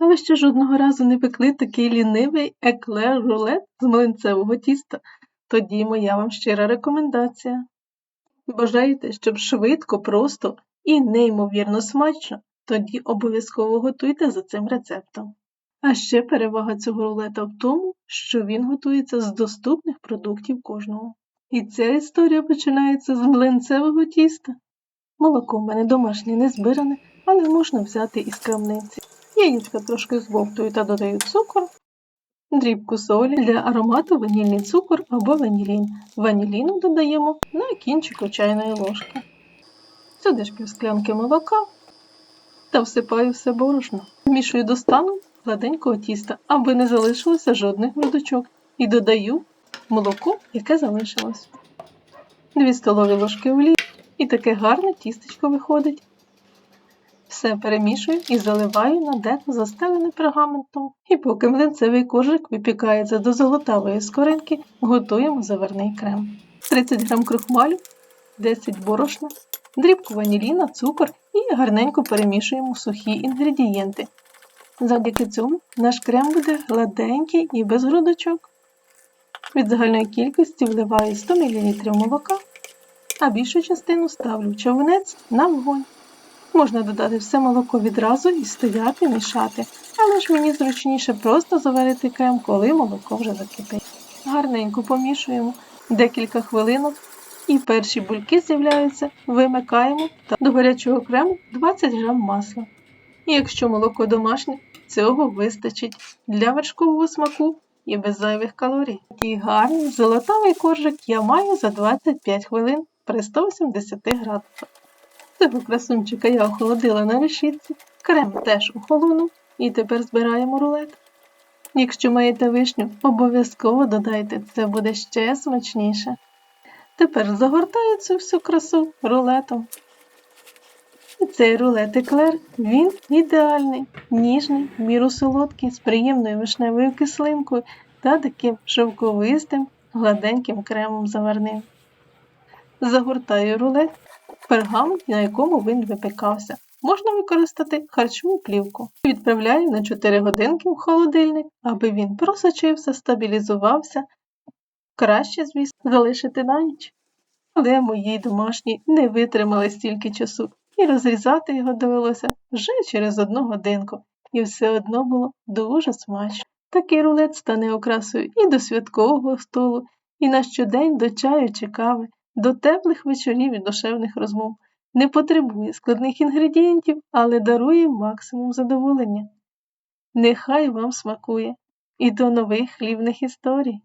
А ви ще жодного разу не пекли такий лінивий еклер-рулет з млинцевого тіста? Тоді моя вам щира рекомендація. Бажаєте, щоб швидко, просто і неймовірно смачно, тоді обов'язково готуйте за цим рецептом. А ще перевага цього рулета в тому, що він готується з доступних продуктів кожного. І ця історія починається з млинцевого тіста. Молоко в мене домашнє не збиране, але можна взяти із крамниці. Яєчка трошки збовтую та додаю цукор, дрібку солі для аромату ванільний цукор або ванілін. Ваніліну додаємо на кінчику чайної ложки. Сюди ж півсклянки молока та всипаю все борошно. Вмішую до стану гладенького тіста, аби не залишилося жодних грудочок. І додаю молоко, яке залишилось. Дві столові ложки олії і таке гарне тістечко виходить. Все перемішую і заливаю на деко застелене пергаментом. І поки млинцевий коржик випікається до золотавої скоринки, готуємо заварний крем. 30 г крохмалю, 10 борошна, дрібку ваніліна, цукор і гарненько перемішуємо сухі інгредієнти. Завдяки цьому наш крем буде гладенький і без грудочок. Від загальної кількості вливаю 100 мл молока, а більшу частину ставлю в човнець на вогонь. Можна додати все молоко відразу і стояти мішати, але ж мені зручніше просто заварити крем, коли молоко вже закипить. Гарненько помішуємо декілька хвилинок і перші бульки з'являються, вимикаємо та до гарячого крему 20 г масла. І якщо молоко домашнє, цього вистачить для вершкового смаку і без зайвих калорій. Такий гарний золотавий коржик я маю за 25 хвилин при 180 градусах. Цього красунчика я охолодила на решітці, крем теж охолонув і тепер збираємо рулет. Якщо маєте вишню, обов'язково додайте, це буде ще смачніше. Тепер загортаю цю всю красу рулетом. І цей рулет еклер, він ідеальний, ніжний, міру солодкий, з приємною вишневою кислинкою та таким шовковистим, гладеньким кремом заварним. Загортаю рулет пергамент, на якому він випікався. Можна використати харчову плівку. Відправляю на 4 годинки в холодильник, аби він просочився, стабілізувався. Краще, звісно, залишити на ніч. Але мої домашні не витримали стільки часу, і розрізати його довелося вже через одну годинку, і все одно було дуже смачно. Такий рулет стане окрасою і до святкового столу, і на щодень до чаю чи кави до теплих вечорів і душевних розмов, не потребує складних інгредієнтів, але дарує максимум задоволення. Нехай вам смакує і до нових хлібних історій!